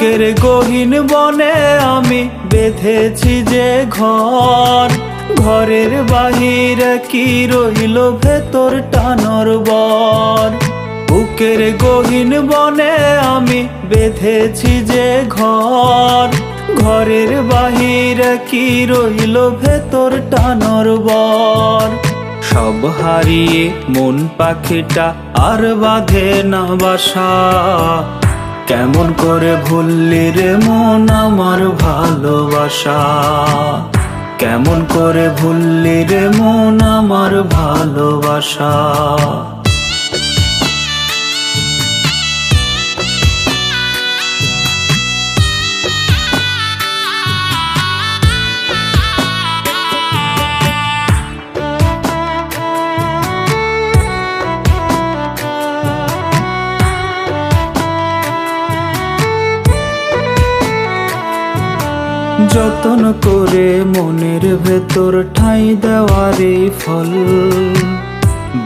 বুকের গহীন বনে আমি বেঁধেছি যে ঘর। ঘরের বাহিরে কি রইল ভেতর টানর বর। বুকের গহীন বনে আমি বেঁধেছি যে ঘর। ঘরের বাহিরে কি রইল ভেতর টানর বর। সব হারিয়ে মন পাখিটা আর বাঁধে না বাসা। কেমন করে ভুললি রে মন আমার ভালোবাসা? কেমন করে ভুললি রে মন আমার ভালোবাসা? যতন করে মনের ভেতর ঠাঁই দেওয়ারে ফল।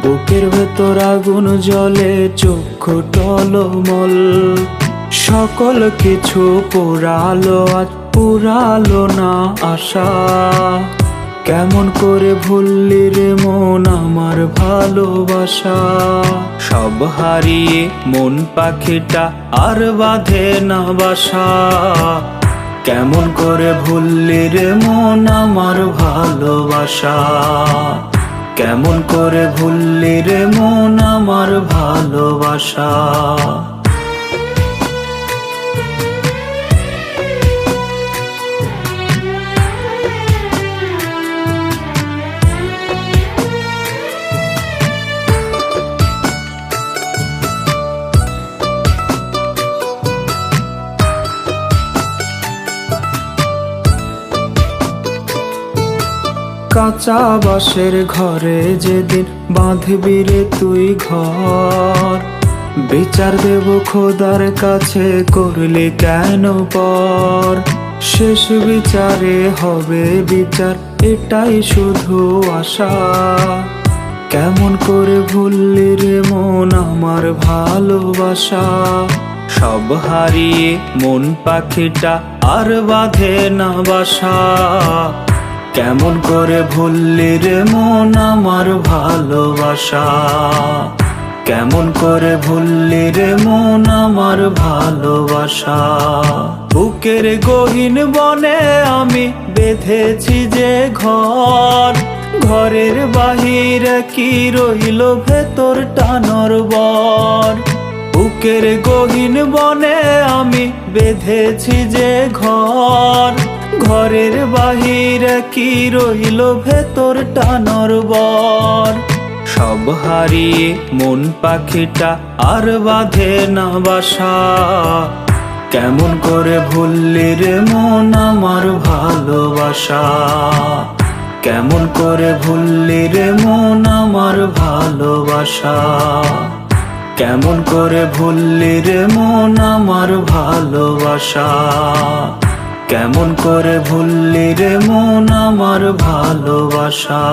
বুকের ভেতর আগুন জলে চক্ষু টলমল। সকল কিছু পোড়ালো আজ পুরালো না আশা। কেমন করে ভুললি রে মন আমার ভালোবাসা। সব হারিয়ে মন পাখিটা আর বাঁধে না বাসা। কেমন করে ভুললি রে মন আমার ভালোবাসা? কেমন করে ভুললি রে মন আমার ভালোবাসা? কাঁচা বাঁশের ঘরে যেদিন বাঁধবি রে তুই ঘর। বিচার দেব খোদার কাছে করলি কেন পর? শেষ বিচারে হবে বিচার, এটাই শুধু আশা। কেমন করে ভুললি রে মন আমার ভালোবাসা? সব হারিয়ে মন পাখিটা আর বাঁধে না বাসা। কেমন করে ভুললি রে মন আমার ভালোবাসা? কেমন করে ভুললি রে মন আমার ভালোবাসা? বুকের গহীন বনে আমি বেঁধেছি যে ঘর। ঘরের বাহিরে কি রইল ভেতর টানর বর? বুকের গহীন বনে আমি বেঁধেছি যে ঘর। ঘরের বাহিরে কি রইল ভেতর টানর বর? সব হারিয়ে মন পাখিটা আর বাঁধে না বাসা। কেমন করে ভুললি রে মন আমার ভালোবাসা? কেমন করে ভুললি রে মন আমার ভালোবাসা? কেমন করে ভুললি রে মন আমার ভালোবাসা? কেমন করে ভুললি রে মন আমার ভালোবাসা?